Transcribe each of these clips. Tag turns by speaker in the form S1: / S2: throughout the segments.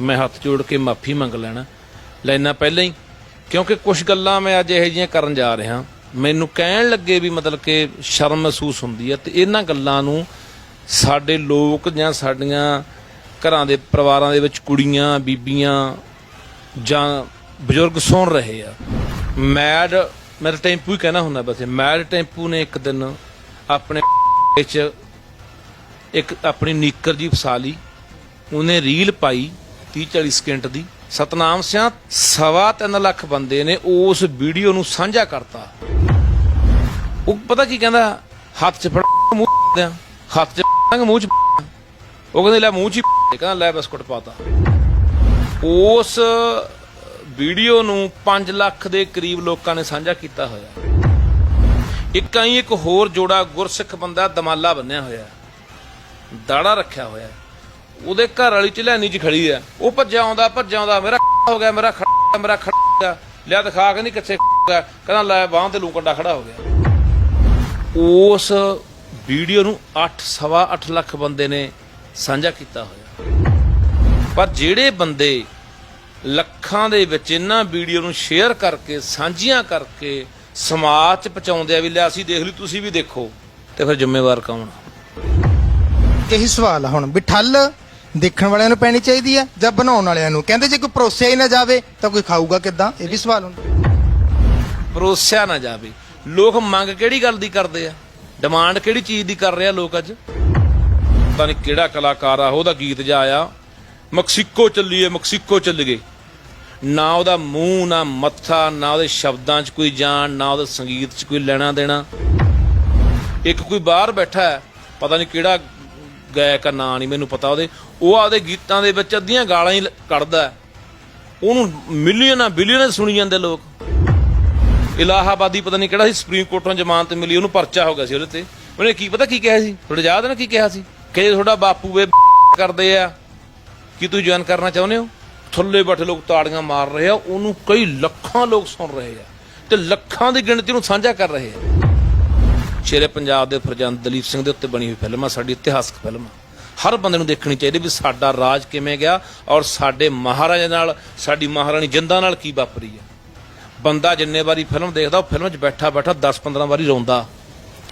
S1: ਮੈਂ ਹੱਥ ਜੋੜ ਕੇ ਮਾਫੀ ਮੰਗ ਲੈਣਾ। ਲੈਣਾ ਪਹਿਲਾਂ ਹੀ, ਕਿਉਂਕਿ ਕੁਝ ਗੱਲਾਂ ਮੈਂ ਅੱਜ ਇਹੋ ਜਿਹੀਆਂ ਕਰਨ ਜਾ ਰਿਹਾ। ਮੈਨੂੰ ਕਹਿਣ ਲੱਗੇ ਵੀ ਮਤਲਬ ਕਿ ਸ਼ਰਮ ਮਹਿਸੂਸ ਹੁੰਦੀ ਹੈ ਤੇ ਇਹਨਾਂ ਗੱਲਾਂ ਨੂੰ ਸਾਡੇ ਲੋਕ ਜਾਂ ਸਾਡੀਆਂ ਘਰਾਂ ਦੇ ਪਰਿਵਾਰਾਂ ਦੇ ਵਿੱਚ ਕੁੜੀਆਂ, ਬੀਬੀਆਂ ਜਾਂ ਬਜ਼ੁਰਗ ਸੁਣ ਰਹੇ ਆ। ਮੈਡ ਮੇਰਾ ਟੈਂਪੂ ਹੀ ਕਹਿਣਾ ਹੁੰਦਾ ਬਸ ਮੈਡ ਟੈਂਪੂ ਨੇ ਇੱਕ ਦਿਨ ਆਪਣੇ ਵਿੱਚ ਇੱਕ ਆਪਣੀ ਨੀਕਰ ਜੀ ਫਸਾ ਲਈ। ਉਹਨੇ ਰੀਲ ਪਾਈ। 30 40 ਸਕਿੰਟ ਦੀ। ਸਤਨਾਮ ਸਿੰਘ ਸਵਾ ਤਿੰਨ ਲੱਖ ਬੰਦੇ ਨੇ ਉਸ ਵੀਡੀਓ ਨੂੰ ਸਾਂਝਾ ਕਰਤਾ। ਉਹ ਪਤਾ ਕੀ ਕਹਿੰਦਾ? ਹੱਥ 'ਚ ਫੜ, ਮੂੰਹ ਦਿਆਂ ਹੱਥ 'ਚ ਫੜਾਂਗੇ, ਮੂੰਹ 'ਚ ਉਹ ਕਹਿੰਦੇ, ਲੈ ਮੂੰਹ 'ਚ ਕਹਿੰਦਾ, ਲੈ ਬਿਸਕੁਟ ਪਾਤਾ। ਉਸ ਵੀਡੀਓ ਨੂੰ 5 ਲੱਖ ਦੇ ਕਰੀਬ ਲੋਕਾਂ ਨੇ ਸਾਂਝਾ ਕੀਤਾ ਹੋਇਆ। ਇੱਕ ਆਈ, ਇੱਕ ਹੋਰ ਜੋੜਾ ਗੁਰਸਿੱਖ ਬੰਦਾ ਦਮਾਲਾ ਬੰਨਿਆ ਹੋਇਆ। ਦਾੜਾ ਰੱਖਿਆ ਹੋਇਆ। ਉਹਦੇ ਘਰ ਵਾਲੀ ਚਲੈਨੀ 'ਚ ਖੜੀ ਆ। ਉਹ ਭੱਜਿਆ ਆਉਂਦਾ ਭੱਜਿਆ ਆਉਂਦਾ, ਮੇਰਾ ਹੋ ਗਿਆ, ਮੇਰਾ ਖੜਾ ਮੇਰਾ ਖੜਾ ਲਿਆ ਦਿਖਾ ਕੇ ਨਹੀਂ ਕਿੱਥੇ ਗਿਆ। ਕਹਿੰਦਾ, ਲੈ ਬਾਹਾਂ ਤੇ ਲੂ ਖੜਾ ਹੋ ਗਿਆ। ਉਸ ਵੀਡੀਓ ਨੂੰ 8 ਸਵਾ 8 ਲੱਖ ਬੰਦੇ ਨੇ ਸਾਂਝਾ ਕੀਤਾ ਹੋਇਆ। ਪਰ ਜਿਹੜੇ ਬੰਦੇ ਲੱਖਾਂ ਦੇ ਵਿੱਚ ਇਹਨਾਂ ਵੀਡੀਓ ਨੂੰ ਸ਼ੇਅਰ ਕਰਕੇ, ਸਾਂਝੀਆਂ ਕਰਕੇ ਸਮਾਜ 'ਚ ਪਹੁੰਚਾਉਂਦੇ ਆ ਵੀ ਲੈ ਅਸੀਂ ਦੇਖ ਲਈ, ਤੁਸੀਂ ਵੀ ਦੇਖੋ। ਤੇ ਫਿਰ ਜ਼ਿੰਮੇਵਾਰ ਕੌਣ
S2: ਇਹੀ ਸਵਾਲ ਹੁਣ। ਵੀ ਦੇਖਣ ਵਾਲਿਆਂ ਨੂੰ ਪੈਣੀ ਚਾਹੀਦੀ ਹੈ ਜਾਂ ਬਣਾਉਣ ਵਾਲਿਆਂ ਨੂੰ? ਕਹਿੰਦੇ ਜੇ ਕੋਈ ਪਰੋਸਿਆ ਹੀ ਨਾ ਜਾਵੇ ਤਾਂ ਕੋਈ ਖਾਊਗਾ ਕਿੱਦਾਂ? ਇਹ ਵੀ ਸਵਾਲ ਹੁੰਦਾ।
S1: ਪਰੋਸਿਆ ਨਾ ਜਾਵੇ। ਲੋਕ ਮੰਗ ਕਿਹੜੀ ਗੱਲ ਦੀ ਕਰਦੇ ਆ? ਡਿਮਾਂਡ ਕਿਹੜੀ ਚੀਜ਼ ਦੀ ਕਰ ਰਿਹਾ ਲੋਕ ਅੱਜ? ਪਤਾ ਨਹੀਂ ਕਿਹੜਾ ਕਲਾਕਾਰ ਆ, ਉਹਦਾ ਗੀਤ ਜਾ ਆਇਆ ਮੈਕਸੀਕੋ ਚੱਲੀਏ, ਮੈਕਸੀਕੋ ਚੱਲ ਗਏ ਨਾ ਉਹਦਾ ਮੂੰਹ, ਨਾ ਮੱਥਾ, ਨਾ ਉਹਦੇ ਸ਼ਬਦਾਂ 'ਚ ਕੋਈ ਜਾਣ, ਨਾ ਉਹਦੇ ਸੰਗੀਤ 'ਚ ਕੋਈ ਲੈਣਾ ਦੇਣਾ। ਇੱਕ ਕੋਈ ਬਾਹਰ ਬੈਠਾ ਹੈ, ਪਤਾ ਨਹੀਂ ਕਿਹੜਾ ਗਾਇਕ ਦਾ ਨਾਂ ਨਹੀਂ, ਮੈਨੂੰ ਪਤਾ ਉਹਦੇ। ਉਹ ਆਪਦੇ ਗੀਤਾਂ ਦੇ ਵਿੱਚ ਅੱਧੀਆਂ ਗਾਲਾਂ ਹੀ ਕੱਢਦਾ ਉਹਨੂੰ ਮਿਲੀਅਨਾਂ, ਬਿਲੀਅਨਾਂ ਸੁਣੀ ਜਾਂਦੇ ਲੋਕ। ਇਲਾਹਾਬਾਦੀ ਪਤਾ ਨਹੀਂ ਕਿਹੜਾ ਸੀ, ਸੁਪਰੀਮ ਕੋਰਟੋਂ ਜ਼ਮਾਨਤ ਮਿਲੀ, ਉਹਨੂੰ ਪਰਚਾ ਹੋ ਗਿਆ ਸੀ ਉਹਦੇ ਤੇ। ਉਹਨੇ ਕੀ ਪਤਾ ਕੀ ਕਿਹਾ ਸੀ? ਤੁਹਾਡੇ ਯਾਦ ਹੈ ਨਾ ਕੀ ਕਿਹਾ ਸੀ? ਕਿ ਜੇ ਤੁਹਾਡਾ ਬਾਪੂ ਵੇ ਕਰਦੇ ਆ, ਕੀ ਤੁਸੀਂ ਜੁਆਇਨ ਕਰਨਾ ਚਾਹੁੰਦੇ ਹੋ? ਥੱਲੇ ਬੈਠੇ ਲੋਕ ਤਾੜੀਆਂ ਮਾਰ ਰਹੇ ਆ, ਉਹਨੂੰ ਕਈ ਲੱਖਾਂ ਲੋਕ ਸੁਣ ਰਹੇ ਆ। ਤੇ ਲੱਖਾਂ ਦੀ ਗਿਣਤੀ ਨੂੰ ਸਾਂਝਾ ਕਰ ਰਹੇ ਆ। ਸ਼ੇਰੇ ਪੰਜਾਬ ਦੇ ਫਰਜ਼ੰਦ ਦਲੀਪ ਸਿੰਘ ਦੇ ਉੱਤੇ ਬਣੀ ਹੋਈ ਫਿਲਮ ਆ, ਸਾਡੀ ਇਤਿਹਾਸਕ ਫਿਲਮ ਆ। ਹਰ ਬੰਦੇ ਨੂੰ ਦੇਖਣੀ ਚਾਹੀਦੀ ਵੀ ਸਾਡਾ ਰਾਜ ਕਿਵੇਂ ਗਿਆ ਔਰ ਸਾਡੇ ਮਹਾਰਾਜਾ ਨਾਲ, ਸਾਡੀ ਮਹਾਰਾਣੀ ਜਿੰਦਾ ਨਾਲ ਕੀ ਵਾਪਰੀ ਆ। ਬੰਦਾ ਜਿੰਨੇ ਵਾਰੀ ਫਿਲਮ ਦੇਖਦਾ, ਉਹ ਫਿਲਮ 'ਚ ਬੈਠਾ ਬੈਠਾ 10-15 ਵਾਰੀ ਰੋਂਦਾ।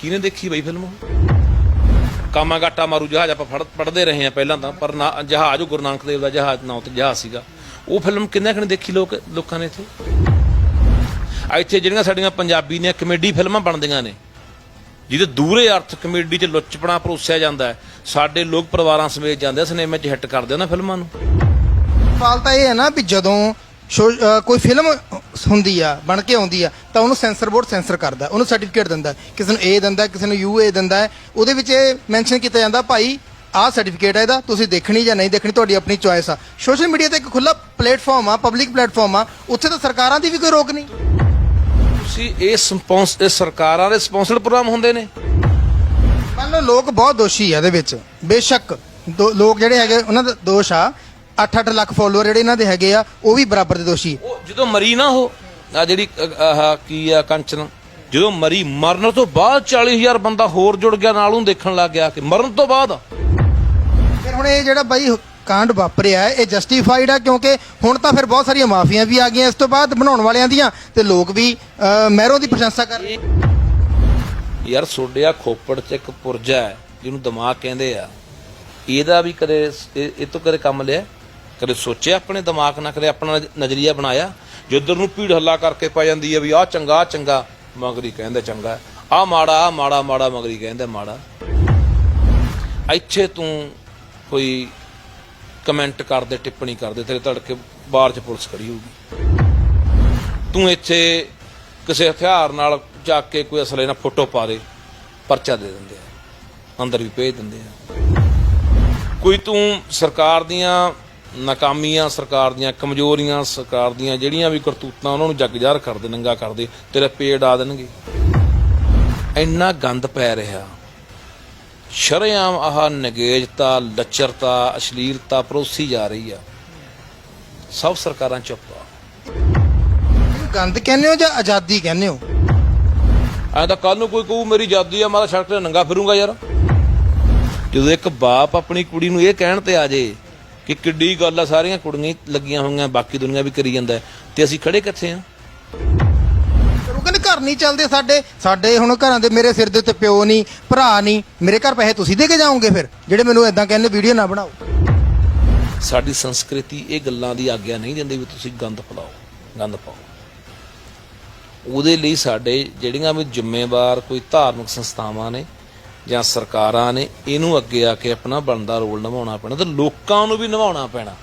S1: ਕਿਹਨੇ ਦੇਖੀ ਬਈ ਫਿਲਮ ਕਾਮਾ ਗਾਟਾ ਮਾਰੂ ਜਹਾਜ਼ ਆਪਾਂ ਫੜ ਪੜਦੇ ਰਹੇ ਆ ਪਹਿਲਾਂ ਤਾਂ, ਪਰ ਨਾ ਜਹਾਜ਼, ਉਹ ਗੁਰੂ ਨਾਨਕ ਦੇਵ ਦਾ ਜਹਾਜ਼ ਨਾਂ ਤੇ ਜਹਾਜ਼ ਸੀਗਾ। ਉਹ ਫਿਲਮ ਕਿੰਨੇ ਖਣੇ ਦੇਖੀ ਲੋਕ ਲੋਕਾਂ ਨੇ ਇੱਥੇ? ਇੱਥੇ ਜਿਹੜੀਆਂ ਸਾਡੀਆਂ ਪੰਜਾਬੀ ਦੀਆਂ ਕਮੇਡੀ ਫਿਲਮਾਂ ਬਣਦੀਆਂ ਨੇ ਜਿਹਦੇ ਦੂਰੇ ਅਰਥ ਕਮੇਡੀ 'ਚ ਲੁੱਚਪਣਾ ਪਰੋਸਿਆ ਜਾਂਦਾ ਸਾਡੇ ਲੋਕ ਪਰਿਵਾਰਾਂ ਸਮੇਤ ਜਾਂਦੇ ਸਿਨੇਮੇ 'ਚ ਹਿੱਟ ਕਰਦੇ ਉਹਨਾਂ ਫਿਲਮਾਂ ਨੂੰ।
S2: ਸਵਾਲ ਤਾਂ ਇਹ ਹੈ ਨਾ ਵੀ ਜਦੋਂ ਕੋਈ ਫਿਲਮ ਹੁੰਦੀ ਆ, ਬਣ ਕੇ ਆਉਂਦੀ ਆ, ਤਾਂ ਉਹਨੂੰ ਸੈਂਸਰ ਬੋਰਡ ਸੈਂਸਰ ਕਰਦਾ ਉਹਨੂੰ ਸਰਟੀਫਿਕੇਟ ਦਿੰਦਾ ਕਿਸੇ ਨੂੰ ਏ ਦਿੰਦਾ ਕਿਸੇ ਨੂੰ ਯੂ ਏ ਦਿੰਦਾ ਉਹਦੇ ਵਿੱਚ ਇਹ ਮੈਂਸ਼ਨ ਕੀਤਾ ਜਾਂਦਾ, ਭਾਈ, ਆਹ ਸਰਟੀਫਿਕੇਟ ਹੈ ਇਹਦਾ, ਤੁਸੀਂ ਦੇਖਣੀ ਜਾਂ ਨਹੀਂ ਦੇਖਣੀ, ਤੁਹਾਡੀ ਆਪਣੀ ਚੋਇਸ ਆ। ਸੋਸ਼ਲ ਮੀਡੀਆ ਤੇ ਇੱਕ ਖੁੱਲਾ ਪਲੇਟਫਾਰਮ ਆ ਪਬਲਿਕ ਪਲੇਟਫਾਰਮ ਆ, ਉੱਥੇ ਤਾਂ ਸਰਕਾਰਾਂ ਦੀ ਵੀ ਕੋਈ ਰੋਕ ਨਹੀਂ।
S1: ਤੁਸੀਂ ਇਹ ਸਪੌਂਸ ਇਹ ਸਰਕਾਰਾਂ ਦੇ ਸਪਾਂਸਰਡ ਪ੍ਰੋਗਰਾਮ ਹੁੰਦੇ ਨੇ।
S2: ਮੰਨ ਲਓ ਲੋਕ ਬਹੁਤ ਦੋਸ਼ੀ ਆ ਇਹਦੇ ਵਿੱਚ। ਬੇਸ਼ੱਕ ਦੋ- ਲੋਕ ਜਿਹੜੇ ਹੈਗੇ ਉਹਨਾਂ ਦਾ ਦੋਸ਼ ਆ। 8-8 ਲੱਖ ਫਾਲੋਅਰ ਜਿਹੜੇ ਇਹਨਾਂ ਦੇ ਹੈਗੇ ਆ ਉਹ ਵੀ ਬਰਾਬਰ ਦੇ ਦੋਸ਼ੀ।
S1: ਉਹ ਜਦੋਂ ਮਰੀ ਨਾ ਉਹ ਆ ਜਿਹੜੀ ਅ- ਆਹ ਕੀ ਆ ਕੰਚਨ? ਜਦੋਂ ਮਰੀ ਮਰਨ ਤੋਂ ਬਾਅਦ 40000 ਬੰਦਾ ਹੋਰ ਜੁੜ ਗਿਆ ਨਾਲ ਉਹਨੂੰ ਦੇਖਣ ਲੱਗ ਗਿਆ ਕਿ ਮਰਨ ਤੋਂ ਬਾਅਦ।
S2: ਫਿਰ ਹੁਣ ਇਹ ਜਿਹੜਾ ਬਾਈ ਕਾਂਡ ਵਾਪਰਿਆ ਹੈ, ਇਹ ਜਸਟੀਫਾਈਡ ਆ ਕਿਉਂਕਿ ਹੁਣ ਤਾਂ ਫਿਰ ਬਹੁਤ ਸਾਰੀਆਂ ਮਾਫੀਆਂ ਵੀ ਆ ਗਈਆਂ ਇਸ ਤੋਂ ਬਾਅਦ ਬਣਾਉਣ ਵਾਲਿਆਂ ਦੀਆਂ ਤੇ ਲੋਕ ਵੀ ਅਹ, ਮਹਿਰੋਂ ਦੀ ਪ੍ਰਸ਼ੰਸਾ ਕਰ ਰਹੇ
S1: ਯਾਰ ਸੋਡਿਆ ਖੋਪੜ ਚ ਇੱਕ ਪੁਰਜਾ ਹੈ ਜਿਹਨੂੰ ਦਿਮਾਗ ਕਹਿੰਦੇ ਆ। ਇਹਦਾ ਵੀ ਕਦੇ ਇਹ ਇਹ ਤੋਂ ਕਦੇ ਕੰਮ ਲਿਆ? ਕਦੇ ਸੋਚਿਆ ਆਪਣੇ ਦਿਮਾਗ ਨਾਲ ਕਦੇ ਆਪਣਾ ਨਜ਼- ਨਜ਼ਰੀਆ ਬਣਾਇਆ? ਜਿੱਧਰ ਨੂੰ ਭੀੜ ਹੱਲਾ ਕਰਕੇ ਪੈ ਜਾਂਦੀ ਹੈ ਵੀ ਆਹ ਚੰਗਾ ਆਹ ਚੰਗਾ ਮਗਰੀ ਕਹਿੰਦੇ ਚੰਗਾ। ਆਹ ਮਾੜਾ ਆਹ ਮਾੜਾ ਮਾੜਾ ਮਗਰੀ ਕਹਿੰਦੇ ਮਾੜਾ। ਇੱਥੇ ਤੂੰ ਕੋਈ ਕਮੈਂਟ ਕਰਦੇ, ਟਿੱਪਣੀ ਕਰਦੇ, ਤੇਰੇ ਤੜਕੇ ਬਾਹਰ ਚ ਪੁਲਿਸ ਖੜੀ ਹੋਊਗੀ। ਤੂੰ ਇੱਥੇ ਕਿਸੇ ਹਥਿਆਰ ਨਾਲ ਜਾ ਕੇ ਕੋਈ ਅਸਲੇ ਨਾਲ ਫੋਟੋ ਪਾ ਦੇ, ਪਰਚਾ ਦੇ ਦਿੰਦੇ ਆ, ਅੰਦਰ ਵੀ ਭੇਜ ਦਿੰਦੇ ਆ। ਕੋਈ ਤੂੰ ਸਰਕਾਰ ਦੀਆਂ ਨਾਕਾਮੀਆਂ, ਸਰਕਾਰ ਦੀਆਂ ਕਮਜ਼ੋਰੀਆਂ, ਸਰਕਾਰ ਦੀਆਂ ਜਿਹੜੀਆਂ ਵੀ ਕਰਤੂਤਾਂ, ਉਹਨਾਂ ਨੂੰ ਜੱਗ ਜ਼ਾਹਰ ਕਰਦੇ ਨੰਗਾ ਕਰਦੇ ਤੇਰੇ ਪੇੜ ਆ ਦੇਣਗੇ। ਇੰਨਾ ਗੰਦ ਪੈ ਰਿਹਾ। ਸ਼ਰੇਆਮ ਆਹ ਨਗੇਜਤਾ ਲੱਚਰਤਾ ਅਸ਼ਲੀਲਤਾ ਪਰੋਸੀ ਜਾ ਰਹੀ ਆ। ਸਭ ਸਰਕਾਰਾਂ ਚੁੱਪ ਆ।
S2: ਗੰਦ ਕਹਿੰਦੇ ਹੋ ਜਾਂ ਆਜ਼ਾਦੀ ਕਹਿੰਦੇ ਹੋ?
S1: ਐ ਤਾਂ ਕੱਲ ਨੂੰ ਕੋਈ ਕਹੂ ਮੇਰੀ ਜਾਦੀ ਆ ਮੈਂ ਤਾਂ ਸੜਕ ਤੇ ਨੰਗਾ ਫਿਰੂੰਗਾ ਯਾਰ। ਜਦੋਂ ਇੱਕ ਬਾਪ ਆਪਣੀ ਕੁੜੀ ਨੂੰ ਇਹ ਕਹਿਣ ਤੇ ਆ ਜੇ ਕਿ ਕਿੱਡੀ ਗੱਲ ਆ ਸਾਰੀਆਂ ਕੁੜੀਆਂ ਹੀ ਲੱਗੀਆਂ ਹੋਈਆਂ ਬਾਕੀ ਦੁਨੀਆ ਵੀ ਕਰੀ ਜਾਂਦਾ ਹੈ, ਤੇ ਅਸੀਂ ਖੜੇ ਕਿੱਥੇ ਆ?
S2: ਘਰ ਨਹੀਂ ਚੱਲਦੇ ਸਾਡੇ। ਸਾਡੇ ਹੁਣ ਘਰਾਂ ਦੇ ਮੇਰੇ ਸਿਰ ਦੇ ਉੱਤੇ ਪਿਓ ਨਹੀਂ ਭਰਾ ਨਹੀਂ। ਮੇਰੇ ਘਰ ਪੈਸੇ ਤੁਸੀਂ ਦੇ ਕੇ ਜਾਓਗੇ ਫਿਰ ਜਿਹੜੇ ਮੈਨੂੰ ਇਦਾਂ ਕਹਿੰਦੇ ਵੀਡੀਓ ਨਾ ਬਣਾਓ।
S1: ਸਾਡੀ ਸੰਸਕ੍ਰਿਤੀ ਇਹ ਗੱਲਾਂ ਦੀ ਆਗਿਆ ਨਹੀਂ ਦਿੰਦੀ ਵੀ ਤੁਸੀਂ ਗੰਦ ਫਲਾਓ ਗੰਦ ਪਾਓ। ਉਹਦੇ ਲਈ ਸਾਡੇ ਜਿਹੜੀਆਂ ਵੀ ਜ਼ਿੰਮੇਵਾਰ ਕੋਈ ਧਾਰਮਿਕ ਸੰਸਥਾਵਾਂ ਨੇ ਜਾਂ ਸਰਕਾਰਾਂ ਨੇ ਇਹਨੂੰ ਅੱਗੇ ਆ ਕੇ ਆਪਣਾ ਬਣਦਾ ਰੋਲ ਨਿਭਾਉਣਾ ਪੈਣਾ ਤੇ ਲੋਕਾਂ ਨੂੰ ਵੀ ਨਿਭਾਉਣਾ ਪੈਣਾ।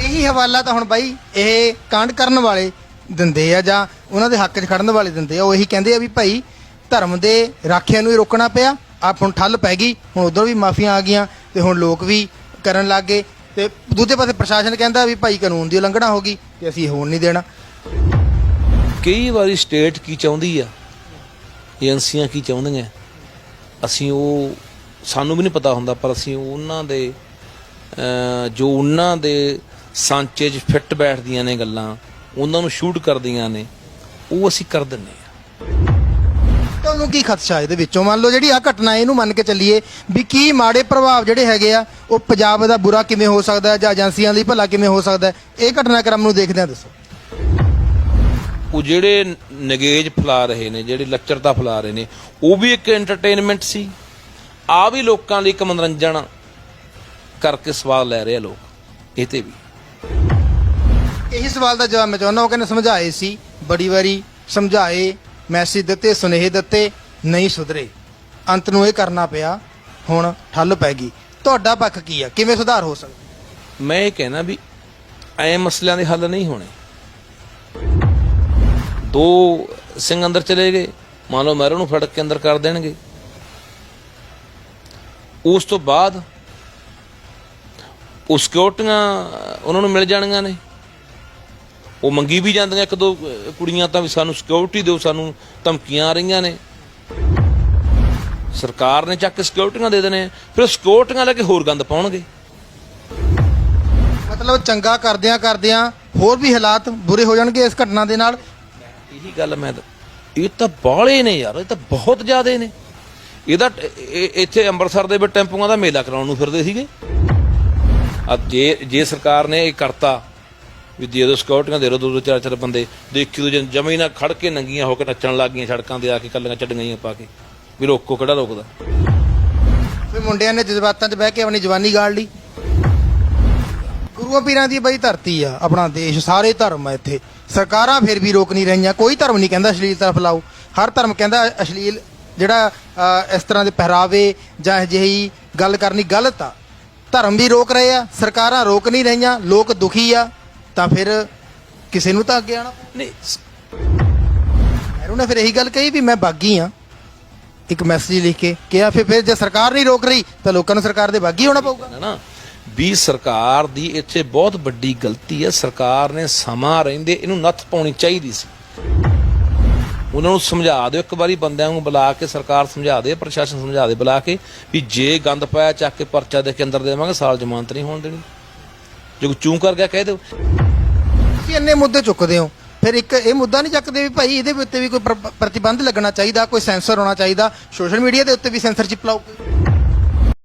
S2: ਇਹੀ ਹਵਾਲਾ ਤਾਂ ਹੁਣ ਬਾਈ ਇਹ ਕਾਂਡ ਕਰਨ ਵਾਲੇ ਦਿੰਦੇ ਆ ਜਾਂ ਉਹਨਾਂ ਦੇ ਹੱਕ 'ਚ ਖੜਨ ਵਾਲੇ ਦਿੰਦੇ ਆ, ਉਹ ਇਹੀ ਕਹਿੰਦੇ ਆ ਵੀ ਭਾਈ ਧਰਮ ਦੇ ਰਾਖਿਆਂ ਨੂੰ ਹੀ ਰੋਕਣਾ ਪਿਆ, ਆਪ ਹੁਣ ਠੱਲ ਪੈ ਗਈ, ਹੁਣ ਉਧਰ ਵੀ ਮਾਫੀਆਂ ਆ ਗਈਆਂ ਤੇ ਹੁਣ ਲੋਕ ਵੀ ਕਰਨ ਲੱਗ ਗਏ ਤੇ ਦੂਜੇ ਪਾਸੇ ਪ੍ਰਸ਼ਾਸਨ ਕਹਿੰਦਾ ਵੀ ਭਾਈ ਕਾਨੂੰਨ ਦੀ ਉਲੰਘਣਾ ਹੋ ਗਈ ਤੇ ਅਸੀਂ ਹੋਣ ਨਹੀਂ ਦੇਣਾ।
S1: ਕਈ ਵਾਰੀ ਸਟੇਟ ਕੀ ਚਾਹੁੰਦੀ ਆ? ਏਜੰਸੀਆਂ ਕੀ ਚਾਹੁੰਦੀਆਂ? ਅਸੀਂ ਉਹ, ਸਾਨੂੰ ਵੀ ਨਹੀਂ ਪਤਾ ਹੁੰਦਾ, ਪਰ ਅਸੀਂ ਉਹਨਾਂ ਦੇ ਜੋ ਉਹਨਾਂ ਦੇ ਸਾਂਚੇ 'ਚ ਫਿੱਟ ਬੈਠਦੀਆਂ ਨੇ ਗੱਲਾਂ ਉਹਨਾਂ ਨੂੰ ਸ਼ੂਟ ਕਰਦੀਆਂ ਨੇ ਉਹ ਅਸੀਂ ਕਰ ਦਿੰਨੇ ਆ
S2: ਤੁਹਾਨੂੰ ਕੀ ਖਦਸ਼ਾ ਇਹਦੇ ਵਿੱਚੋਂ? ਮੰਨ ਲਓ ਜਿਹੜੀ ਆ ਘਟਨਾ ਇਹਨੂੰ ਮੰਨ ਕੇ ਚੱਲੀਏ ਵੀ ਕੀ ਮਾੜੇ ਪ੍ਰਭਾਵ ਜਿਹੜੇ ਹੈਗੇ ਆ ਉਹ ਪੰਜਾਬ ਦਾ ਬੁਰਾ ਕਿਵੇਂ ਹੋ ਸਕਦਾ ਹੈ ਜਾਂ ਏਜੰਸੀਆਂ ਲਈ ਭਲਾ ਕਿਵੇਂ ਹੋ ਸਕਦਾ ਹੈ? ਇਹ ਘਟਨਾਕ੍ਰਮ ਨੂੰ ਦੇਖਦਿਆਂ ਦੱਸੋ।
S1: ਉਹ ਜਿਹੜੇ ਨਗੇਜ ਫਲਾ ਰਹੇ ਨੇ ਜਿਹੜੇ ਲੱਚਰਤਾ ਫਲਾ ਰਹੇ ਨੇ ਉਹ ਵੀ ਇੱਕ ਐਂਟਰਟੇਨਮੈਂਟ ਸੀ। ਆ ਵੀ ਲੋਕਾਂ ਲਈ ਇੱਕ ਮਨੋਰੰਜਨ ਕਰਕੇ ਸਵਾਦ ਲੈ ਰਹੇ ਆ ਲੋਕ ਇਹ ਤੇ ਵੀ।
S2: ਇਹੀ ਸਵਾਲ ਦਾ ਜਵਾਬ ਮੈਂ ਚਾਹੁੰਦਾ ਉਹ ਕਹਿੰਦੇ ਸਮਝਾਏ ਸੀ, ਬੜੀ ਵਾਰੀ ਸਮਝਾਏ ਮੈਸੇਜ ਦਿੱਤੇ, ਸੁਨੇਹੇ ਦਿੱਤੇ, ਨਹੀਂ ਸੁਧਰੇ। ਅੰਤ ਨੂੰ ਇਹ ਕਰਨਾ ਪਿਆ, ਹੁਣ ਠੱਲ ਪੈ ਗਈ। ਤੁਹਾਡਾ ਪੱਖ ਕੀ ਆ? ਕਿਵੇਂ ਸੁਧਾਰ ਹੋ ਸਕਦਾ?
S1: ਮੈਂ ਇਹ ਕਹਿਣਾ ਵੀ ਐ ਮਸਲਿਆਂ ਦੇ ਹੱਲ ਨਹੀਂ ਹੋਣੇ। ਦੋ ਸਿੰਘ ਅੰਦਰ ਚਲੇ ਗਏ, ਮੰਨ ਲਓ ਮਹਿਰੋਂ ਨੂੰ ਫੜ ਕੇ ਅੰਦਰ ਕਰ ਦੇਣਗੇ। ਉਸ ਤੋਂ ਬਾਅਦ ਉਹ ਸਿਕਿਉਰਟੀਆਂ ਉਹਨਾਂ ਨੂੰ ਮਿਲ ਜਾਣੀਆਂ ਨੇ। ਉਹ ਮੰਗੀ ਵੀ ਜਾਂਦੀਆਂ ਇੱਕ ਦੋ ਕੁੜੀਆਂ ਤਾਂ ਵੀ ਸਾਨੂੰ ਸਿਕਿਉਰਿਟੀ ਦਿਓ ਸਾਨੂੰ ਧਮਕੀਆਂ ਆ ਰਹੀਆਂ ਨੇ। ਸਰਕਾਰ ਨੇ ਚੱਕ ਕੇ ਸਿਕਿਉਰਟੀਆਂ ਦੇ ਦੇਣੇ ਫਿਰ ਸਿਕਿਉਰਟੀਆਂ ਲੈ ਕੇ ਹੋਰ ਗੰਦ ਪਾਉਣਗੇ।
S2: ਮਤਲਬ ਚੰਗਾ ਕਰਦਿਆਂ ਕਰਦਿਆਂ ਹੋਰ ਵੀ ਹਾਲਾਤ ਬੁਰੇ ਹੋ ਜਾਣਗੇ ਇਸ ਘਟਨਾ ਦੇ ਨਾਲ?
S1: ਇਹੀ ਗੱਲ ਮੈਂ ਇਹ ਤਾਂ ਬਾਹਲੇ ਨੇ ਯਾਰ ਇਹ ਤਾਂ ਬਹੁਤ ਜ਼ਿਆਦੇ ਨੇ। ਇਹਦਾ ਇੱਥੇ ਅੰਮ੍ਰਿਤਸਰ ਦੇ ਵਿੱਚ ਟੈਂਪੂਆਂ ਦਾ ਮੇਲਾ ਕਰਾਉਣ ਨੂੰ ਫਿਰਦੇ ਸੀਗੇ। ਆ ਜੇ ਜੇ ਸਰਕਾਰ ਨੇ ਇਹ ਕਰਤਾ ਵੀ ਦੇ ਦੋ ਸਿਕਿਉਰਟੀਆਂ ਦੇ ਦੋ ਦੋ, ਚਾਰ ਚਾਰ ਬੰਦੇ। ਦੇਖੀ ਦੋ ਜਮੀ ਨਾ ਖੜ ਕੇ ਨੰਗੀਆਂ ਹੋ ਕੇ ਨੱਚਣ ਲੱਗ ਗਈਆਂ ਸੜਕਾਂ ਤੇ ਆ ਕੇ ਕੱਲੀਆਂ ਚੱਡੀਆਂ ਪਾ ਕੇ। ਵੀ ਰੋਕੋ, ਕਿਹੜਾ ਰੋਕਦਾ?
S2: ਫਿਰ ਮੁੰਡਿਆਂ ਨੇ ਜਜ਼ਬਾਤਾਂ 'ਚ ਬਹਿ ਕੇ ਆਪਣੀ ਜਵਾਨੀ ਗਾਲ ਲਈ। ਗੁਰੂਆਂ ਪੀਰਾਂ ਦੀ ਬਈ ਧਰਤੀ ਆ, ਆਪਣਾ ਦੇਸ਼, ਸਾਰੇ ਧਰਮ ਆ ਇੱਥੇ। ਸਰਕਾਰਾਂ ਫਿਰ ਵੀ ਰੋਕ ਨਹੀਂ ਰਹੀਆਂ। ਕੋਈ ਧਰਮ ਨਹੀਂ ਕਹਿੰਦਾ ਅਸ਼ਲੀਲ ਅਸ਼ਲੀਲਤਾ ਫੈਲਾਓ ਹਰ ਧਰਮ ਕਹਿੰਦਾ ਅਸ਼ਲੀਲ ਜਿਹੜਾ ਇਸ ਤਰ੍ਹਾਂ ਦੇ ਪਹਿਰਾਵੇ ਜਾਂ ਅਜਿਹੀ ਗੱਲ ਕਰਨੀ ਗਲਤ ਆ। ਧਰਮ ਵੀ ਰੋਕ ਰਹੇ ਆ, ਸਰਕਾਰਾਂ ਰੋਕ ਨਹੀਂ ਰਹੀਆਂ, ਲੋਕ ਦੁਖੀ ਆ। ਤਾਂ ਫਿਰ ਕਿਸੇ ਨੂੰ ਤਾਂ ਅੱਗੇ ਆਣਾ
S1: ਨਹੀਂ।
S2: ਮੈਨੂੰ ਨੇ ਫਿਰ ਇਹੀ ਗੱਲ ਕਹੀ ਵੀ ਮੈਂ ਬਾਗੀ ਆ। ਇੱਕ ਮੈਸੇਜ ਲਿਖ ਕੇ ਕਿਹਾ ਫਿਰ ਫਿਰ ਜੇ ਸਰਕਾਰ ਨਹੀਂ ਰੋਕ ਰਹੀ ਤਾਂ ਲੋਕਾਂ ਨੂੰ ਸਰਕਾਰ ਦੇ ਬਾਗੀ ਹੋਣਾ ਪਊਗਾ।
S1: ਹੈ ਨਾ। ਵੀ ਸਰਕਾਰ ਦੀ ਇੱਥੇ ਬਹੁਤ ਵੱਡੀ ਗਲਤੀ ਹੈ। ਸਰਕਾਰ ਨੇ ਸਮਾਂ ਰਹਿੰਦੇ ਇਹਨੂੰ ਨੱਥ ਪਾਉਣੀ ਚਾਹੀਦੀ ਸੀ। ਉਹਨਾਂ ਨੂੰ ਸਮਝਾ ਦਿਓ। ਇੱਕ ਵਾਰੀ ਬੰਦਿਆਂ ਨੂੰ ਬੁਲਾ ਕੇ ਸਰਕਾਰ ਸਮਝਾ ਦੇ ਪ੍ਰਸ਼ਾਸਨ ਸਮਝਾ ਦੇ ਬੁਲਾ ਕੇ ਵੀ ਜੇ ਗੰਦ ਪਾਇਆ ਚੱਕ ਕੇ ਪਰਚਾ ਦੇ ਕੇ ਅੰਦਰ ਦੇਵਾਂਗੇ ਸਾਲ ਜ਼ਮਾਨਤ ਨਹੀਂ ਹੋਣ ਦੇਣੀ। ਜੇ ਕੋਈ ਚੂੰ ਕਰ ਗਿਆ ਕਹਿ ਦਿਓ।
S2: ਇੰਨੇ ਮੁੱਦੇ ਚੁੱਕਦੇ ਹੋ? ਫਿਰ ਇੱਕ ਇਹ ਮੁੱਦਾ ਨਹੀਂ ਚੱਕਦੇ ਵੀ ਭਾਈ ਇਹਦੇ ਉੱਤੇ ਵੀ ਕੋਈ ਪ੍ਰ- ਪ੍ਰਤੀਬੰਧ ਲੱਗਣਾ ਚਾਹੀਦਾ, ਕੋਈ ਸੈਂਸਰ ਹੋਣਾ ਚਾਹੀਦਾ, ਸੋਸ਼ਲ ਮੀਡੀਆ ਦੇ ਉੱਤੇ ਵੀ ਸੈਂਸਰਸ਼ਿਪ ਲਾਓ।